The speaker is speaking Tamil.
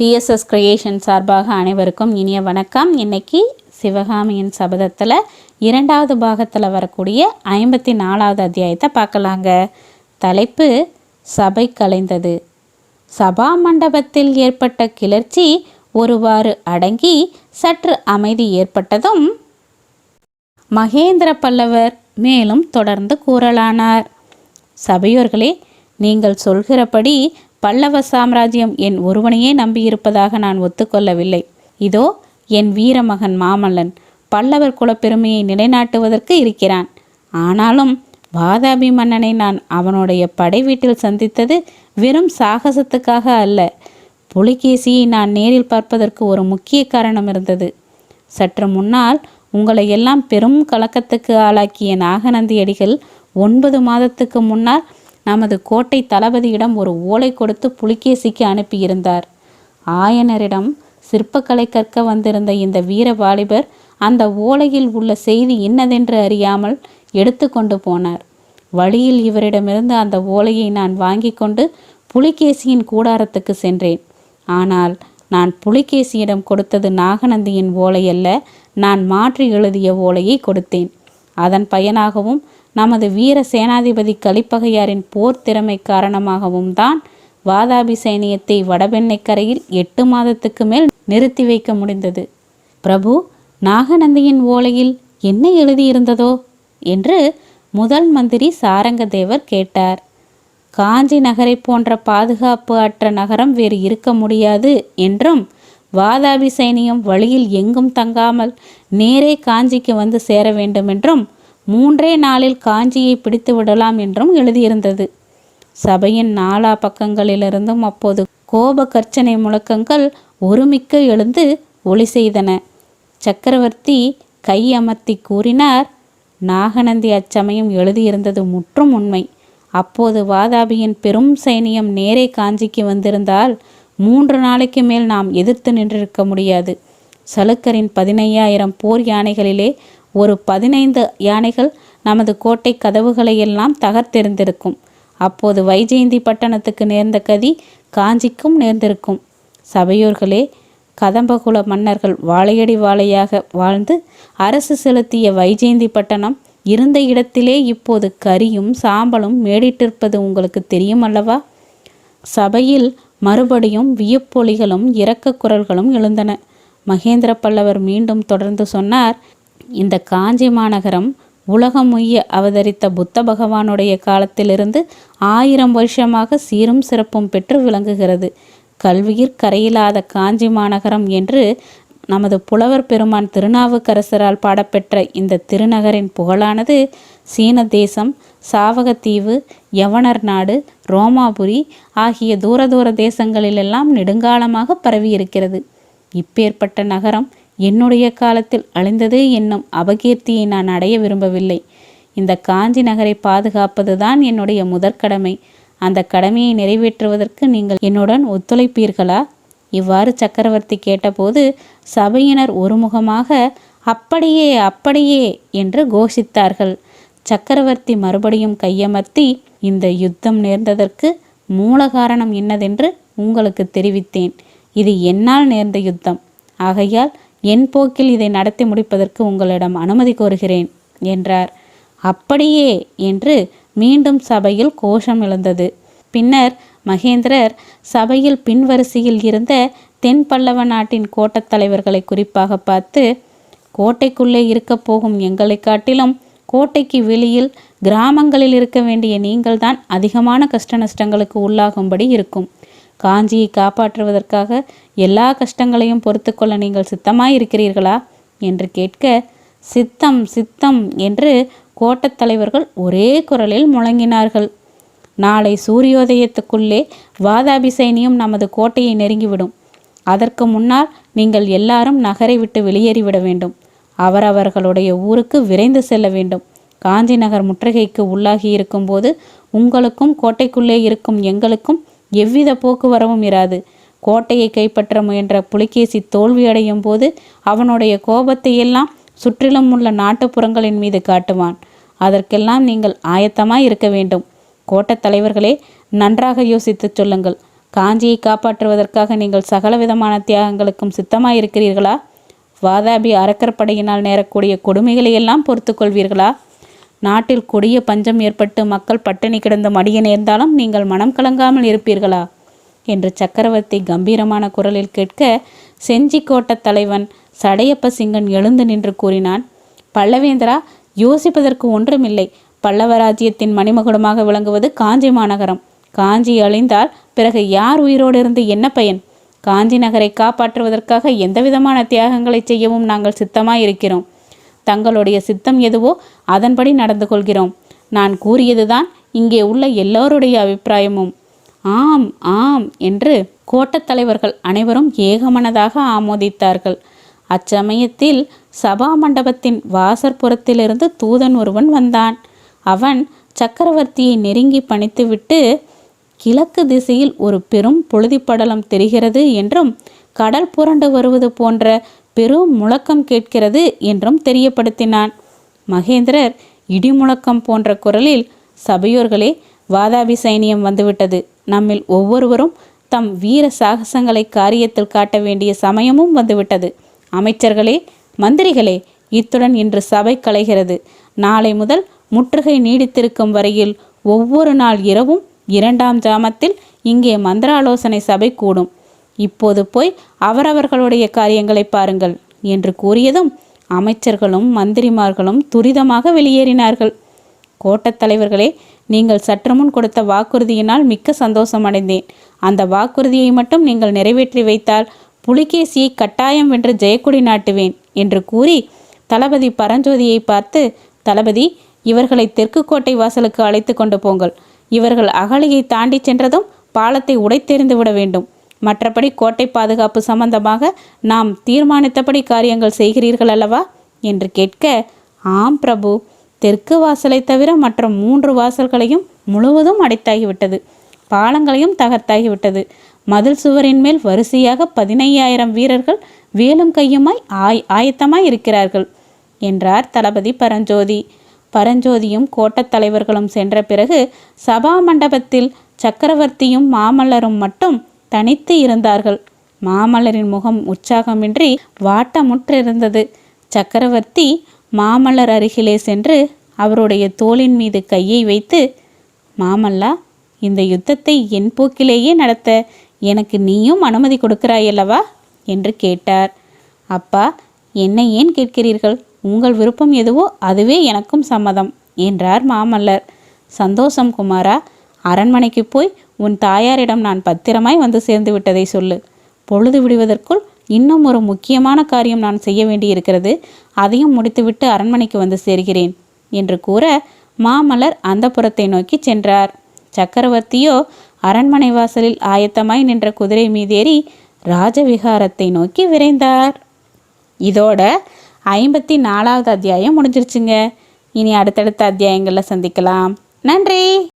பிஎஸ்எஸ் கிரியேஷன் சார்பாக அனைவருக்கும் இனிய வணக்கம். இன்னைக்கு சிவகாமியின் சபதத்தில் இரண்டாவது பாகத்தில் வரக்கூடிய ஐம்பத்தி நாலாவது அத்தியாயத்தை பார்க்கலாங்க. தலைப்பு சபை கலைந்தது. சபா மண்டபத்தில் ஏற்பட்ட கிளர்ச்சி ஒருவாறு அடங்கி சற்று அமைதி ஏற்பட்டதும் மகேந்திர பல்லவர் மேலும் தொடர்ந்து கூறலானார். சபையோர்களே நீங்கள் சொல்கிறபடி பல்லவ சாம்ராஜ்யம் என் ஒருவனையே நம்பியிருப்பதாக நான் ஒத்துக்கொள்ளவில்லை. இதோ என் வீரமகன் மாமல்லன் பல்லவர் குலப்பெருமையை நிலைநாட்டுவதற்கு இருக்கிறான். ஆனாலும் வாதாபி மன்னனை நான் அவனுடைய படை வீட்டில் சந்தித்தது வெறும் சாகசத்துக்காக அல்ல. புலிகேசியை நான் நேரில் பார்ப்பதற்கு ஒரு முக்கிய காரணம் இருந்தது. சற்று முன்னால் உங்களை எல்லாம் பெரும் கலக்கத்துக்கு ஆளாக்கிய நாகநந்தியடிகள் ஒன்பது மாதத்துக்கு முன்னால் நமது கோட்டை தளபதியிடம் ஒரு ஓலை கொடுத்து புலிகேசிக்கு அனுப்பியிருந்தார். ஆயனரிடம் சிற்பக்கலை கற்க வந்திருந்த இந்த வீர வாலிபர் அந்த ஓலையில் உள்ள செய்தி இன்னதென்று அறியாமல் எடுத்து கொண்டு போனார். வழியில் இவரிடமிருந்து அந்த ஓலையை நான் வாங்கி கொண்டு புலிகேசியின் கூடாரத்துக்கு சென்றேன். ஆனால் நான் புலிகேசியிடம் கொடுத்தது நாகநந்தியின் ஓலை அல்ல நான் மாற்றி எழுதிய ஓலையை கொடுத்தேன். அதன் பயனாகவும் நமது வீர சேனாதிபதி கலிப்பகையாரின் போர் திறமை காரணமாகவும் தான் வாதாபி சைனியத்தை வடபெண்ணைக்கரையில் எட்டு மாதத்துக்கு மேல் நிறுத்தி வைக்க முடிந்தது. பிரபு நாகநந்தியின் ஓலையில் என்ன எழுதியிருந்ததோ? என்று முதல் மந்திரி சாரங்கதேவர் கேட்டார். காஞ்சி நகரை போன்ற பாதுகாப்பு அற்ற நகரம் வேறு இருக்க முடியாது என்றும் வாதாபி சைனியம் வழியில் எங்கும் தங்காமல் நேரே காஞ்சிக்கு வந்து சேர வேண்டுமென்றும் மூன்றே நாளில் காஞ்சியை பிடித்து விடலாம் என்றும் எழுதியிருந்தது. சபையின் நாலா பக்கங்களிலிருந்தும் அப்போது கோப கர்ச்சனை முழக்கங்கள் ஒருமிக்க எழுந்து ஒளி செய்தன. சக்கரவர்த்தி கை அமர்த்தி கூறினார் நாகநந்தி அச்சமயம் எழுதியிருந்தது முற்றும் உண்மை. அப்போது வாதாபியின் பெரும் சைனியம் நேரே காஞ்சிக்கு வந்திருந்தால் மூன்று நாளைக்கு மேல் நாம் எதிர்த்து நின்றிருக்க முடியாது. சலுக்கரின் பதினையாயிரம் போர் யானைகளிலே ஒரு பதினைந்து யானைகள் நமது கோட்டை கதவுகளை எல்லாம் தகர்த்தெறிந்திருக்கும். அப்போது வைஜெயந்தி பட்டணத்துக்கு நேர்ந்த கதி காஞ்சிக்கும் நேர்ந்திருக்கும். சபையோர்களே கதம்பகுல மன்னர்கள் வாழையடி வாழையாக வாழ்ந்து அரசு செலுத்திய வைஜெயந்தி பட்டணம் இருந்த இடத்திலே இப்போது கரியும் சாம்பலும் மேடிட்டிருப்பது உங்களுக்கு தெரியும் அல்லவா? சபையில் மறுபடியும் வியப்பொலிகளும் இரக்க குரல்களும் எழுந்தன. மகேந்திர பல்லவர் மீண்டும் தொடர்ந்து சொன்னார் இந்த காஞ்சி மாநகரம் உலகம் உய்ய அவதரித்த புத்த பகவானுடைய காலத்திலிருந்து ஆயிரம் வருஷமாக சீரும் சிறப்பும் பெற்று விளங்குகிறது. கல்வியிற் கரையில்லாத காஞ்சி மாநகரம் என்று நமது புலவர் பெருமான் திருநாவுக்கரசரால் பாடப்பெற்ற இந்த திருநகரின் புகழானது சீன தேசம் சாவகத்தீவு யவனர் நாடு ரோமாபுரி ஆகிய தூர தூர தேசங்களிலெல்லாம் நெடுங்காலமாக பரவியிருக்கிறது. இப்பேற்பட்ட நகரம் என்னுடைய காலத்தில் அழிந்தது என்னும் அபகீர்த்தியை நான் அடைய விரும்பவில்லை. இந்த காஞ்சி நகரை பாதுகாப்பது தான் என்னுடைய முதற்கடமை அந்த கடமையை நிறைவேற்றுவதற்கு நீங்கள் என்னுடன் ஒத்துழைப்பீர்களா? இவ்வாறு சக்கரவர்த்தி கேட்டபோது சபையினர் ஒருமுகமாக அப்படியே அப்படியே என்று கோஷித்தார்கள். சக்கரவர்த்தி மறுபடியும் கையமர்த்தி இந்த யுத்தம் நேர்ந்ததற்கு மூல காரணம் என்னதென்று உங்களுக்கு தெரிவித்தேன். இது என்னால் நேர்ந்த யுத்தம். ஆகையால் என் போக்கில் இதை நடத்தி முடிப்பதற்கு உங்களிடம் அனுமதி கோருகிறேன் என்றார். அப்படியே என்று மீண்டும் சபையில் கோஷம் எழுந்தது. பின்னர் மகேந்திரர் சபையில் பின்வரிசையில் இருந்த தென் பல்லவ நாட்டின் கோட்டத் தலைவர்களை குறிப்பாக பார்த்து கோட்டைக்குள்ளே இருக்கப் போகும் எங்களை காட்டிலும் கோட்டைக்கு வெளியில் கிராமங்களில் இருக்க வேண்டிய நீங்கள்தான் அதிகமான கஷ்ட நஷ்டங்களுக்கு உள்ளாகும்படி இருக்கும். காஞ்சியை காப்பாற்றுவதற்காக எல்லா கஷ்டங்களையும் பொறுத்து கொள்ள நீங்கள் சித்தமாய் இருக்கிறீர்களா என்று கேட்க சித்தம் சித்தம் என்று கோட்டத் தலைவர்கள் ஒரே குரலில் முழங்கினார்கள். நாளை சூரியோதயத்துக்குள்ளே வாதாபி சைனியும் நமது கோட்டையை நெருங்கிவிடும். அதற்கு முன்னால் நீங்கள் எல்லாரும் நகரை விட்டு வெளியேறிவிட வேண்டும். அவரவர்களுடைய ஊருக்கு விரைந்து செல்ல வேண்டும். காஞ்சி நகர் முற்றுகைக்கு உள்ளாகி இருக்கும்போது உங்களுக்கும் கோட்டைக்குள்ளே இருக்கும் எங்களுக்கும் எவ்வித போக்குவரவும் இராது. கோட்டையை கைப்பற்ற முயன்ற புலிகேசி தோல்வியடையும் போது அவனுடைய கோபத்தை எல்லாம் சுற்றிலும் உள்ள நாட்டுப்புறங்களின் மீது காட்டுவான். அதற்கெல்லாம் நீங்கள் ஆயத்தமாய் இருக்க வேண்டும். கோட்டத் தலைவர்களே நன்றாக யோசித்துச் சொல்லுங்கள். காஞ்சியை காப்பாற்றுவதற்காக நீங்கள் சகல விதமான தியாகங்களுக்கும் சித்தமாயிருக்கிறீர்களா? வாதாபி அரக்கற்படையினால் நேரக்கூடிய கொடுமைகளை எல்லாம் பொறுத்து கொள்வீர்களா? நாட்டில் கொடிய பஞ்சம் ஏற்பட்டு மக்கள் பட்டினி கிடந்த மடிய நேர்ந்தாலும் நீங்கள் மனம் கலங்காமல் இருப்பீர்களா? என்று சக்கரவர்த்தி கம்பீரமான குரலில் கேட்க செஞ்சிக்கோட்ட தலைவன் சடையப்ப சிங்கன் எழுந்து நின்று கூறினான் பல்லவேந்திரா யோசிப்பதற்கு ஒன்றுமில்லை. பல்லவ ராஜ்யத்தின் மணிமகுடமாக விளங்குவது காஞ்சி மாநகரம். காஞ்சி அழிந்தால் பிறகு யார் உயிரோடு இருந்து என்ன பயன்? காஞ்சி நகரை காப்பாற்றுவதற்காக எந்தவிதமான தியாகங்களை செய்யவும் நாங்கள் சித்தமாயிருக்கிறோம். தங்களுடைய சித்தம் எதுவோ அதன்படி நடந்து கொள்கிறோம். நான் கூறியதுதான் இங்கே உள்ள எல்லோருடைய அபிப்பிராயமும். ஆம் ஆம் என்று கோட்டத் தலைவர்கள் அனைவரும் ஏகமனதாக ஆமோதித்தார்கள். அச்சமயத்தில் சபா மண்டபத்தின் வாசற்புறத்திலிருந்து தூதன் ஒருவன் வந்தான். அவன் சக்கரவர்த்தியை நெருங்கி பணித்துவிட்டு கிழக்கு திசையில் ஒரு பெரும் பொழுதிப்படலம் தெரிகிறது என்றும் கடல் புரண்டு வருவது போன்ற பெரும் முழக்கம் கேட்கிறது என்றும் தெரியப்படுத்தினான். மகேந்திரர் இடிமுழக்கம் போன்ற குரலில் சபையோர்களே வாதாபி சைனியம் வந்துவிட்டது. நம்மில் ஒவ்வொருவரும் தம் வீர சாகசங்களை காரியத்தில் காட்ட வேண்டிய சமயமும் வந்துவிட்டது. அமைச்சர்களே மந்திரிகளே இத்துடன் இன்று சபை கலைகிறது. நாளை முதல் முற்றுகை நீடித்திருக்கும் வரையில் ஒவ்வொரு நாள் இரவும் இரண்டாம் ஜாமத்தில் இங்கே மந்திராலோசனை சபை கூடும். இப்போது போய் அவரவர்களுடைய காரியங்களை பாருங்கள் என்று கூறியதும் அமைச்சர்களும் மந்திரிமார்களும் துரிதமாக வெளியேறினார்கள். கோட்டத் தலைவர்களே நீங்கள் சற்று முன் கொடுத்த வாக்குறுதியினால் மிக்க சந்தோஷம் அடைந்தேன். அந்த வாக்குறுதியை மட்டும் நீங்கள் நிறைவேற்றி வைத்தால் புலிகேசியை கட்டாயம் வென்று ஜெயக்குடி நாட்டுவேன் என்று கூறி தளபதி பரஞ்சோதியை பார்த்து தளபதி இவர்களை தெற்கு கோட்டை வாசலுக்கு அழைத்து கொண்டு போங்கள். இவர்கள் அகலியை தாண்டி சென்றதும் பாலத்தை உடைத்தெறிந்து விட வேண்டும். மற்றபடி கோட்டை பாதுகாப்பு சம்பந்தமாக நாம் தீர்மானித்தபடி காரியங்கள் செய்கிறீர்கள் அல்லவா? என்று கேட்க ஆம் பிரபு. தெற்கு வாசலை தவிர மற்ற மூன்று வாசல்களையும் முழுவதும் அடைத்தாகிவிட்டது. பாலங்களையும் தகர்த்தாகிவிட்டது. மதில் சுவரின் மேல் வரிசையாக பதினையாயிரம் வீரர்கள் வேலும் கையுமாய் ஆய் ஆயத்தமாய் இருக்கிறார்கள் என்றார் தளபதி பரஞ்சோதி. பரஞ்சோதியும் கோட்டத் தலைவர்களும் சென்ற பிறகு சபா மண்டபத்தில் சக்கரவர்த்தியும் மாமல்லரும் மட்டும் தனித்து இருந்தார்கள். மாமல்லரின் முகம் உற்சாகமின்றி வாட்டமுற்றிருந்தது. சக்கரவர்த்தி மாமல்லர் அருகிலே சென்று அவருடைய தோளின் மீது கையை வைத்து மாமல்லா இந்த யுத்தத்தை என் போக்கிலேயே நடத்த எனக்கு நீயும் அனுமதி கொடுக்கிறாயல்லவா? என்று கேட்டார். அப்பா என்னை ஏன் கேட்கிறீர்கள்? உங்கள் விருப்பம் எதுவோ அதுவே எனக்கும் சம்மதம் என்றார் மாமல்லர். சந்தோஷம் குமாரா. அரண்மனைக்கு போய் உன் தாயாரிடம் நான் பத்திரமாய் வந்து சேர்ந்து விட்டதை சொல்லு. பொழுது விடுவதற்குள் இன்னும் ஒரு முக்கியமான காரியம் நான் செய்ய வேண்டியிருக்கிறது. அதையும் முடித்துவிட்டு அரண்மனைக்கு வந்து சேர்கிறேன் என்று கூற மாமலர் அந்த புறத்தை நோக்கி சென்றார். சக்கரவர்த்தியோ அரண்மனை வாசலில் ஆயத்தமாய் நின்ற குதிரை மீதேறி ராஜவிகாரத்தை நோக்கி விரைந்தார். இதோட ஐம்பத்தி நாலாவது அத்தியாயம் முடிஞ்சிருச்சுங்க. இனி அடுத்தடுத்த அத்தியாயங்களில் சந்திக்கலாம். நன்றி!